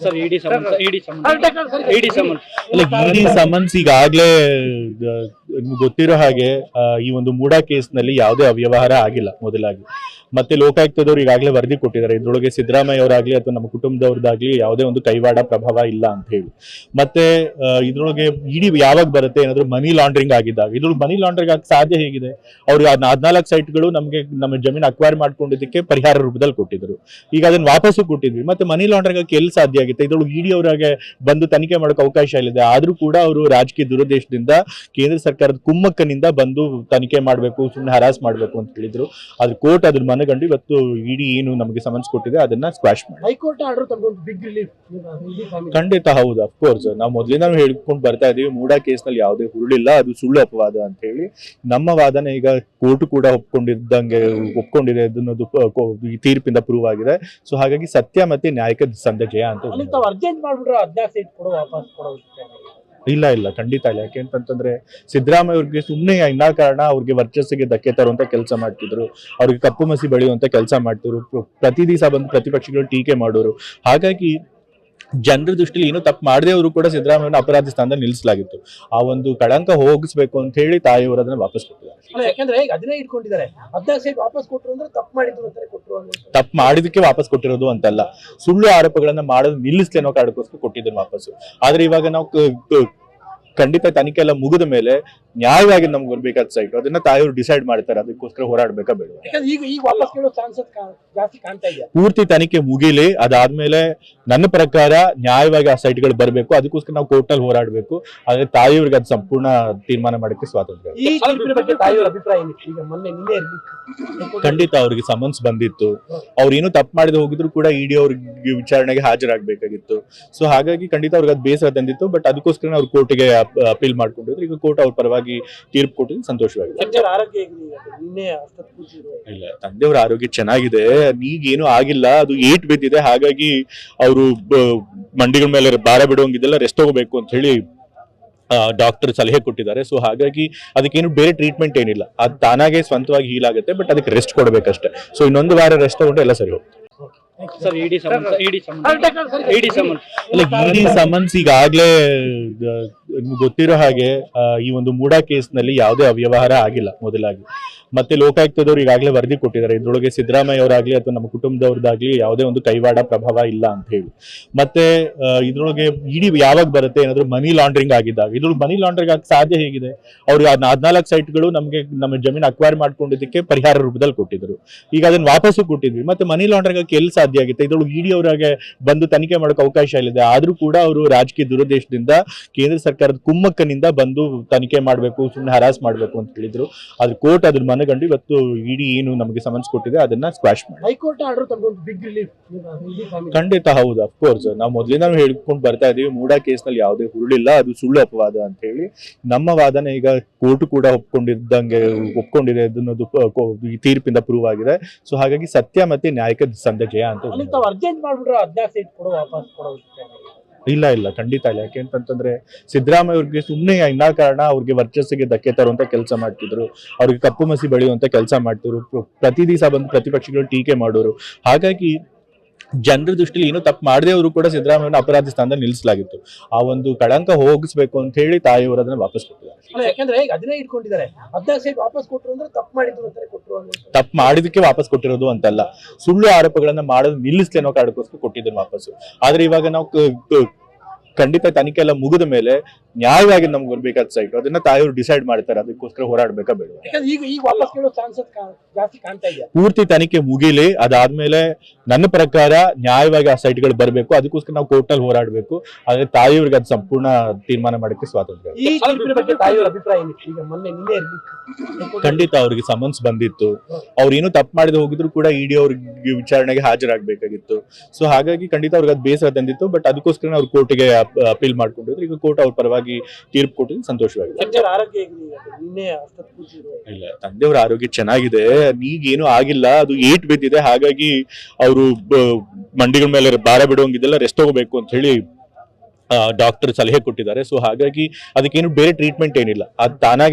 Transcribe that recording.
Sir ED summons ED summons ED summons ಅಲ್ಲ ED summons ಈಗಾಗಲೇ ನಿಮ್ಗೆ ಗೊತ್ತಿರೋ ಹಾಗೆ ಈ ಒಂದು ಮೂಡಾ ಕೇಸ್ನಲ್ಲಿ ಯಾವುದೇ ಅವ್ಯವಹಾರ ಆಗಿಲ್ಲ ಮೊದಲಾಗಿ. ಮತ್ತೆ ಲೋಕಾಯುಕ್ತದವ್ರು ಈಗಾಗಲೇ ವರದಿ ಕೊಟ್ಟಿದ್ದಾರೆ. ಇದ್ರೊಳಗೆ ಸಿದ್ದರಾಮಯ್ಯ ಅವರಾಗ್ಲಿ ಅಥವಾ ನಮ್ಮ ಕುಟುಂಬದವ್ರದ್ದಾಗಲಿ ಯಾವುದೇ ಒಂದು ಕೈವಾಡ ಪ್ರಭಾವ ಇಲ್ಲ ಅಂತ ಹೇಳಿ. ಮತ್ತೆ ಇದರೊಳಗೆ ಇಡಿ ಯಾವಾಗ ಬರುತ್ತೆ ಏನಾದ್ರು ಮನಿ ಲಾಂಡ್ರಿಂಗ್ ಆಗಿದ್ದಾಗ. ಇದ್ರೊಳಗೆ ಮನಿ ಲಾಂಡ್ರಿಂಗ್ ಆಗಿ ಸಾಧ್ಯ ಹೇಗಿದೆ? ಅವ್ರು ಹದಿನಾಲ್ಕು ಸೈಟ್ಗಳು ನಮಗೆ, ನಮ್ಮ ಜಮೀನು ಅಕ್ವೈರ್ ಮಾಡ್ಕೊಂಡಿದ್ದಕ್ಕೆ ಪರಿಹಾರ ರೂಪದಲ್ಲಿ ಕೊಟ್ಟಿದ್ರು ಈಗ ಅದನ್ನ ವಾಪಸ್ಸು ಕೊಟ್ಟಿದ್ವಿ. ಮತ್ತೆ ಮನಿ ಲಾಂಡ್ರಿಂಗ್ ಆಗಿ ಎಲ್ಲಿ ಸಾಧ್ಯ ಆಗುತ್ತೆ? ಇದ್ರೊಳಗೆ ಇಡಿ ಅವರಾಗೆ ಬಂದು ತನಿಖೆ ಮಾಡೋಕೆ ಅವಕಾಶ ಇಲ್ಲಿದೆ ಆದ್ರೂ ಕೂಡ ಅವರು ರಾಜಕೀಯ ದುರುದ್ದೇಶದಿಂದ ಕೇಂದ್ರ ಸರ್ಕಾರದ ಕುಮ್ಮಕ್ಕನಿಂದ ಬಂದು ತನಿಖೆ ಮಾಡಬೇಕು ಸುಮ್ಮನೆ ಹರಾಸ್ ಮಾಡಬೇಕು ಅಂತ ಹೇಳಿದ್ರು. ಆದ್ರೆ ಕೋರ್ಟ್ ಅದ್ರ ಮನಗಂಡು ಇವತ್ತು ಇಡಿ ಏನು ನಮಗೆ ಸಮನ್ಸ್ ಕೊಟ್ಟಿದೆ ಅದನ್ನ ಸ್ಕ್ವಾಶ್ ಮಾಡಿ. ಹೈಕೋರ್ಟ್ ಆರ್ಡರ್ ತಗೊಂಡು ಬಿಗ್ ರಿಲೀಫ್ ಖಂಡಿತ ಹೌದು ಅಫ್ಕೋರ್ಸ್ ನಾವು ಮೊದಲಿಂದ ಹೇಳ್ಕೊಂಡು ಬರ್ತಾ ಇದೀವಿ ಮೂಡಾ ಕೇಸ್ನಲ್ಲಿ ಯಾವುದೇ ಹುರುಳಿಲ್ಲ ಅದು ಸುಳ್ಳು ಅಪವಾದ ಅಂತ ಹೇಳಿ. ನಮ್ಮ ವಾದನೆ ಈಗ ಕೋರ್ಟ್ ಕೂಡ ಒಪ್ಕೊಂಡಿದ್ದಂಗೆ ಒಪ್ಕೊಂಡಿದೆ ಅದನ್ನೋದು ಈ ತೀರ್ಪಿಂದ ಪ್ರೂವ್ ಆಗಿದೆ. ಸೊ ಹಾಗಾಗಿ ಸತ್ಯ ಮತ್ತೆ ನ್ಯಾಯಕ್ಕೆ ಸಂದ ಜಯ ಅಂತ ಅರ್ಜೆಂಟ್ ಮಾಡ್ಬಿಟ್ರೆ ಹದಿನಾಲ್ಕು ಸೀಟ್ ಕೊಡು ವಾಪಸ್ ಕೊಡೋ ಇಲ್ಲ ಇಲ್ಲ, ಖಂಡಿತ ಇಲ್ಲ. ಯಾಕೆ ಯಾಕೆಂತಂದ್ರೆ ಸಿದ್ದರಾಮಯ್ಯ ಅವ್ರಿಗೆ ಸುಮ್ಮನೆ ಕಾರಣ ಅವ್ರಿಗೆ ವರ್ಚಸ್ಸಿಗೆ ಧಕ್ಕೆ ತರುವಂತ ಕೆಲಸ ಮಾಡ್ತಿದ್ರು. ಅವ್ರಿಗೆ ಕಪ್ಪು ಮಸಿ ಬೆಳೆಯುವಂತ ಕೆಲಸ ಮಾಡ್ತಿದ್ರು. ಪ್ರ- ಪ್ರತಿ ದಿವಸ ಬಂದು ಪ್ರತಿಪಕ್ಷಗಳು ಟೀಕೆ ಮಾಡೋರು. ಹಾಗಾಗಿ ಜನರ ದೃಷ್ಟಿಲಿ ಏನು ತಪ್ಪು ಮಾಡದೇ ಅವರು ಕೂಡ ಸಿದ್ದರಾಮಯ್ಯನ ಅಪರಾಧಿ ಸ್ಥಾನದಲ್ಲಿ ನಿಲ್ಲಿಸಲಾಗಿತ್ತು. ಆ ಒಂದು ಕಳಂಕ ಹೋಗಿಸ್ಬೇಕು ಅಂತ ಹೇಳಿ ತಾಯಿಯವರು ಅದನ್ನ ವಾಪಸ್ ಕೊಟ್ಟಿದ್ದಾರೆ. ಅಲ್ಲ, ಯಾಕಂದ್ರೆ ಅದನ್ನೇ ಇಟ್ಕೊಂಡಿದ್ದಾರೆ. ಹದಿನಾಲ್ಕು ಸೀಟ್ ವಾಪಸ್ ಕೊಟ್ರು ಅಂದ್ರೆ ತಪ್ಪು ಮಾಡಿದ್ರು ಅಂತಾರೆ ಕೊಟ್ಟರು ತಪ್ಪು ಮಾಡಿದಕ್ಕೆ ವಾಪಸ್ ಕೊಟ್ಟಿರೋದು ಅಂತಲ್ಲ. ಸುಳ್ಳು ಆರೋಪಗಳನ್ನ ಮಾಡೋದು ನಿಲ್ಲಿಸ್ಲಿ ಅನ್ನೋ ಕಾರಣಕ್ಕೋಸ್ಕರ ಕೊಟ್ಟಿದ್ರು ವಾಪಸ್ಸು. ಆದ್ರೆ ಇವಾಗ ನಾವು ಖಂಡಿತ ತನಿಖೆ ಎಲ್ಲ ಮುಗಿದ ಮೇಲೆ ನ್ಯಾಯವಾಗಿ ನಮ್ಗೆ ಬರ್ಬೇಕಾದ ಸೈಟ್ ಅದನ್ನ ತಾಯಿಯವರು ಡಿಸೈಡ್ ಮಾಡ್ತಾರೆ ಅದಕ್ಕೋಸ್ಕರ ಹೋರಾಡ್ಬೇಕಾ ಬೇಡ ಈಗ ಈಗ ವಾಪಸ್ ಕೇಳೋ ಚಾನ್ಸಸ್ ಜಾಸ್ತಿ ಕಾಣ್ತಾ ಇದೆ. ಪೂರ್ತಿ ತನಿಖೆ ಮುಗಿಲಿ ಅದಾದ್ಮೇಲೆ ನನ್ನ ಪ್ರಕಾರ ನ್ಯಾಯವಾಗಿ ಆ ಸೈಟ್ಗಳು ಬರಬೇಕು ಅದಕ್ಕೋಸ್ಕರ ನಾವು ಕೋರ್ಟಲ್ಲಿ ಹೋರಾಡಬೇಕು. ಆದ್ರೆ ತಾಯಿಯವ್ರಿಗೆ ಅದು ಸಂಪೂರ್ಣ ತೀರ್ಮಾನ ಮಾಡಕ್ಕೆ ಸ್ವಾತಂತ್ರ್ಯ. ಇದೆ. ಈ ತೀರ್ಪಿನ ಬಗ್ಗೆ ತಾಯಿಯವರ ಅಭಿಪ್ರಾಯ ಏನಿತ್ತು ಈಗ ಮೊನ್ನೆ ನಿನ್ನೆ ಇರ್ಲಿಕ್ಕೆ. ಖಂಡಿತ ಅವ್ರಿಗೆ ಸಮನ್ಸ್ ಬಂದಿತ್ತು. ಅವ್ರು ಏನು ತಪ್ಪು ಮಾಡಿದ ಹೋಗಿದ್ರು ಕೂಡ ಇಡಿ ಅವ್ರಿಗೆ ವಿಚಾರಣೆಗೆ ಹಾಜರಾಗಬೇಕಾಗಿತ್ತು. ಸೊ ಹಾಗಾಗಿ ಖಂಡಿತ ಅವ್ರಿಗೆ ಅದು ಬೇಸರ ತಂದಿತ್ತು ಬಟ್ ಅದಕ್ಕೋಸ್ಕರ ಅವ್ರು ಕೋರ್ಟಿಗೆ ಅಪೀಲ್ ಮಾಡ್ಕೊಂಡಿದ್ರು. ಈಗ ಕೋರ್ಟ್ ಅವ್ರ ಪರವಾಗಿ ತೀರ್ಪು ಕೊಟ್ಟಿದ್ದು ಸಂತೋಷವಾಗಿದೆ. ಇಲ್ಲ ತಂದೆಯವರ ಆರೋಗ್ಯ ಚೆನ್ನಾಗಿದೆ. ಈಗೇನು ಆಗಿಲ್ಲ ಅದು ಏಟ್ ಬಿದ್ದಿದೆ. ಹಾಗಾಗಿ ಅವರು ಮಂಡಿಗಳ ಮೇಲೆ ಭಾರ ಬಿಡುವಂಗಿದೆಲ್ಲ ರೆಸ್ಟ್ ತಗೋಬೇಕು ಅಂತ ಹೇಳಿ ಡಾಕ್ಟರ್ ಸಲಹೆ ಕೊಟ್ಟಿದ್ದಾರೆ. ಸೊ ಹಾಗಾಗಿ ಅದಕ್ಕೇನು ಬೇರೆ ಟ್ರೀಟ್ಮೆಂಟ್ ಏನಿಲ್ಲ. ಅದು ತಾನಾಗೆ ಸ್ವಂತವಾಗಿ ಹೀಲ್ ಆಗುತ್ತೆ ಬಟ್ ಅದಕ್ಕೆ ರೆಸ್ಟ್ ಕೊಡಬೇಕಷ್ಟೇ. ಸೊ ಇನ್ನೊಂದು ವಾರ ರೆಸ್ಟ್ ತಗೊಂಡ್ರೆ ಎಲ್ಲ ಸರಿ ಹೋಗುತ್ತೆ sir ED summons ED summons ED summons ಅಲ್ಲ ಇಡಿ ಸಮನ್ಸ್ ಈಗಾಗಲೇ ನಿಮ್ಗೆ ಗೊತ್ತಿರೋ ಹಾಗೆ ಈ ಒಂದು ಮೂಡಾ ಕೇಸ್ನಲ್ಲಿ ಯಾವುದೇ ಅವ್ಯವಹಾರ ಆಗಿಲ್ಲ ಮೊದಲಾಗಿ. ಮತ್ತೆ ಲೋಕಾಯುಕ್ತದವ್ರು ಈಗಾಗಲೇ ವರದಿ ಕೊಟ್ಟಿದ್ದಾರೆ. ಇದ್ರೊಳಗೆ ಸಿದ್ದರಾಮಯ್ಯ ಅವರಾಗ್ಲಿ ಅಥವಾ ನಮ್ಮ ಕುಟುಂಬದವ್ರದ್ದಾಗ್ಲಿ ಯಾವುದೇ ಒಂದು ಕೈವಾಡ ಪ್ರಭಾವ ಇಲ್ಲ ಅಂತ ಹೇಳಿ. ಮತ್ತೆ ಆ, ಇದ್ರೊಳಗೆ ಇಡಿ ಯಾವಾಗ ಬರುತ್ತೆ ಏನಾದ್ರು ಮನಿ ಲಾಂಡ್ರಿಂಗ್ ಆಗಿದ್ದಾಗ. ಇದ್ರೊಳಗೆ ಮನಿ ಲಾಂಡ್ರಿಂಗ್ ಆಗ ಸಾಧ್ಯ ಹೇಗಿದೆ? ಅವ್ರು ಹದಿನಾಲ್ಕು ಸೈಟ್ಗಳು ನಮಗೆ ನಮ್ಮ ಜಮೀನು ಅಕ್ವೈರ್ ಮಾಡ್ಕೊಂಡಿದ್ದಕ್ಕೆ ಪರಿಹಾರ ರೂಪದಲ್ಲಿ ಕೊಟ್ಟಿದ್ರು ಈಗ ಅದನ್ನ ವಾಪಸ್ಸು ಕೊಟ್ಟಿದ್ವಿ. ಮತ್ತೆ ಮನಿ ಲಾಂಡ್ರಿಂಗ್ ಆಗಿ ಎಲ್ಲಿ ಸಾಧ್ಯ ಆಗುತ್ತೆ. ಇದ್ರೊಳಗೆ ಇಡಿ ಅವರಾಗೆ ಬಂದು ತನಿಖೆ ಮಾಡೋಕೆ ಅವಕಾಶ ಇಲ್ಲಿದೆ ಆದ್ರೂ ಕೂಡ ಅವರು ರಾಜಕೀಯ ದುರುದ್ದೇಶದಿಂದ ಕೇಂದ್ರ ಸರ್ಕಾರದ ಕುಮ್ಮಕ್ಕನಿಂದ ಬಂದು ತನಿಖೆ ಮಾಡಬೇಕು ಸುಮ್ಮನೆ ಹರಾಸ್ ಮಾಡಬೇಕು ಅಂತ ಹೇಳಿದ್ರು. ಆದ್ರೆ ಕೋರ್ಟ್ ಅದ್ರ ಮನಗಂಡು ಇವತ್ತು ಇಡಿ ಏನು ನಮಗೆ ಸಮನ್ಸ್ ಕೊಟ್ಟಿದೆ ಅದನ್ನ ಸ್ಕ್ವಾಶ್ ಮಾಡಿ ಹೈಕೋರ್ಟ್ ಆರ್ಡರ್ ತಗೊಂಡು ಬಿಗ್ ರಿಲೀಫ್ ಖಂಡಿತ ಹೌದು ಅಫ್ಕೋರ್ಸ್ ನಾವು ಮೊದಲಿಂದ ಹೇಳ್ಕೊಂಡು ಬರ್ತಾ ಇದೀವಿ ಮೂಡಾ ಕೇಸ್ನಲ್ಲಿ ಯಾವುದೇ ಹುರುಳಿಲ್ಲ ಅದು ಸುಳ್ಳು ಅಪವಾದ ಅಂತ ಹೇಳಿ. ನಮ್ಮ ವಾದನೆ ಈಗ ಕೋರ್ಟ್ ಕೂಡ ಒಪ್ಕೊಂಡಿದ್ದಂಗೆ ಒಪ್ಕೊಂಡಿದೆ ಅದನ್ನೋದು ಈ ತೀರ್ಪಿಂದ ಪ್ರೂವ್ ಆಗಿದೆ. ಸೊ ಹಾಗಾಗಿ ಸತ್ಯ ಮತ್ತೆ ನ್ಯಾಯಕ್ಕೆ ಸಂದ ಜಯ ಅಂತ ಅಲ್ಲಿ ತಾವು ಅರ್ಜೆಂಟ್ ಮಾಡ್ಬಿಟ್ರೆ ಹದಿನಾಲ್ಕು ಸೀಟ್ ಕೊಡು ವಾಪಸ್ ಕೊಡೋ ಇಲ್ಲ ಇಲ್ಲ ಖಂಡಿತ ಇಲ್ಲ. ಯಾಕೆಂತಂತಂದ್ರೆ ಸಿದ್ದರಾಮಯ್ಯ ಅವ್ರಿಗೆ ಸುಮ್ಮನೆ ಕಾರಣ ಅವ್ರಿಗೆ ವರ್ಚಸ್ಸಿಗೆ ಧಕ್ಕೆ ತರುವಂತ ಕೆಲಸ ಮಾಡ್ತಿದ್ರು. ಅವ್ರಿಗೆ ಕಪ್ಪು ಮಸಿ ಬೆಳೆಯುವಂತ ಕೆಲಸ ಮಾಡ್ತಿದ್ರು. ಪ್ರ- ಪ್ರತಿ ದಿವಸ ಬಂದು ಪ್ರತಿಪಕ್ಷಗಳು ಟೀಕೆ ಮಾಡೋರು. ಹಾಗಾಗಿ ಜನರ ದೃಷ್ಟಿಲಿ ಏನು ತಪ್ಪು ಮಾಡದೇ ಅವರು ಕೂಡ ಸಿದ್ದರಾಮಯ್ಯನ ಅಪರಾಧಿ ಸ್ಥಾನದಲ್ಲಿ ನಿಲ್ಲಿಸಲಾಗಿತ್ತು. ಆ ಒಂದು ಕಳಂಕ ಹೋಗಿಸ್ಬೇಕು ಅಂತ ಹೇಳಿ ತಾಯಿಯವರು ಅದನ್ನ ವಾಪಸ್ ಕೊಟ್ಟಿದ್ದಾರೆ. ಅಲ್ಲ ಯಾಕಂದ್ರೆ ಈಗ ಅದನ್ನೇ ಇಟ್ಕೊಂಡಿದ್ದಾರೆ. ಹದಿನಾಲ್ಕು ಸೀಟ್ ವಾಪಸ್ ಕೊಟ್ರು ಅಂದ್ರೆ ತಪ್ಪು ಮಾಡಿದ್ರು ಅಂತಾರೆ ಕೊಟ್ರು ಅನ್ನೋ ತಪ್ಪು ಮಾಡಿದಕ್ಕೆ ವಾಪಸ್ ಕೊಟ್ಟಿರೋದು ಅಂತಲ್ಲ. ಸುಳ್ಳು ಆರೋಪಗಳನ್ನ ಮಾಡೋದು ನಿಲ್ಲಿಸ್ಲಿ ಅನ್ನೋ ಕಾರಣಕ್ಕೋಸ್ಕರ ಕೊಟ್ಟಿದ್ರು ವಾಪಸ್ಸು. ಆದ್ರೆ ಇವಾಗ ನಾವು ಖಂಡಿತ ತನಿಖೆ ಎಲ್ಲ ಮುಗಿದ ಮೇಲೆ ನ್ಯಾಯವಾಗಿ ನಮ್ಗೆ ಬರ್ಬೇಕಾದ ಸೈಟ್ ಅದನ್ನ ತಾಯಿಯವರು ಡಿಸೈಡ್ ಮಾಡ್ತಾರೆ. ಅದಕ್ಕೋಸ್ಕರ ಹೋರಾಡ್ಬೇಕಾ ಬೇಡ ಈಗ ಈಗ ವಾಪಸ್ ಕೇಳೋ ಚಾನ್ಸಸ್ ಜಾಸ್ತಿ ಕಾಣ್ತಾ ಇದೆ. ಪೂರ್ತಿ ತನಿಖೆ ಮುಗಿಲಿ ಅದಾದ್ಮೇಲೆ ನನ್ನ ಪ್ರಕಾರ ನ್ಯಾಯವಾಗಿ ಆ ಸೈಟ್ಗಳು ಬರಬೇಕು. ಅದಕ್ಕೋಸ್ಕರ ನಾವು ಕೋರ್ಟಲ್ಲಿ ಹೋರಾಡಬೇಕು. ಆದ್ರೆ ತಾಯಿಯವ್ರಿಗೆ ಅದು ಸಂಪೂರ್ಣ ತೀರ್ಮಾನ ಮಾಡಕ್ಕೆ ಸ್ವಾತಂತ್ರ್ಯ. ಖಂಡಿತ ಅವ್ರಿಗೆ ಸಮನ್ಸ್ ಬಂದಿತ್ತು. ಅವ್ರು ಏನು ತಪ್ಪು ಮಾಡಿದ ಹೋಗಿದ್ರು ಕೂಡ ಇಡಿ ಅವ್ರಿಗೆ ವಿಚಾರಣೆಗೆ ಹಾಜರಾಗಬೇಕಾಗಿತ್ತು. ಸೊ ಹಾಗಾಗಿ ಖಂಡಿತ ಅವ್ರಿಗೆ ಅದು ಬೇಸರ ತಂದಿತ್ತು. ಬಟ್ ಅದಕ್ಕೋಸ್ಕರ ಅವ್ರು ಕೋರ್ಟಿಗೆ ಅಪೀಲ್ ಮಾಡ್ಕೊಂಡಿದ್ರು. ಈಗ ಕೋರ್ಟ್ ಅವ್ರ ಪರವಾಗಿ ತೀರ್ಪು ಕೊಟ್ಟಿದ್ದು ಸಂತೋಷವಾಗಿದೆ. ಇಲ್ಲ ತಂದೆಯವರ ಆರೋಗ್ಯ ಚೆನ್ನಾಗಿದೆ. ಈಗೇನು ಆಗಿಲ್ಲ. ಅದು ಏಟ್ ಬಿದ್ದಿದೆ. ಹಾಗಾಗಿ ಅವರು ಮಂಡಿಗಳ ಮೇಲೆ ಭಾರ ಬಿಡುವಂಗಿದೆಲ್ಲ ರೆಸ್ಟ್ ತಗೋಬೇಕು ಅಂತ ಹೇಳಿ ಡಾಕ್ಟರ್ ಸಲಹೆ ಕೊಟ್ಟಿದ್ದಾರೆ. ಸೊ ಹಾಗಾಗಿ ಅದಕ್ಕೇನು ಬೇರೆ ಟ್ರೀಟ್ಮೆಂಟ್ ಏನಿಲ್ಲ. ಅದು ತಾನಾಗೆ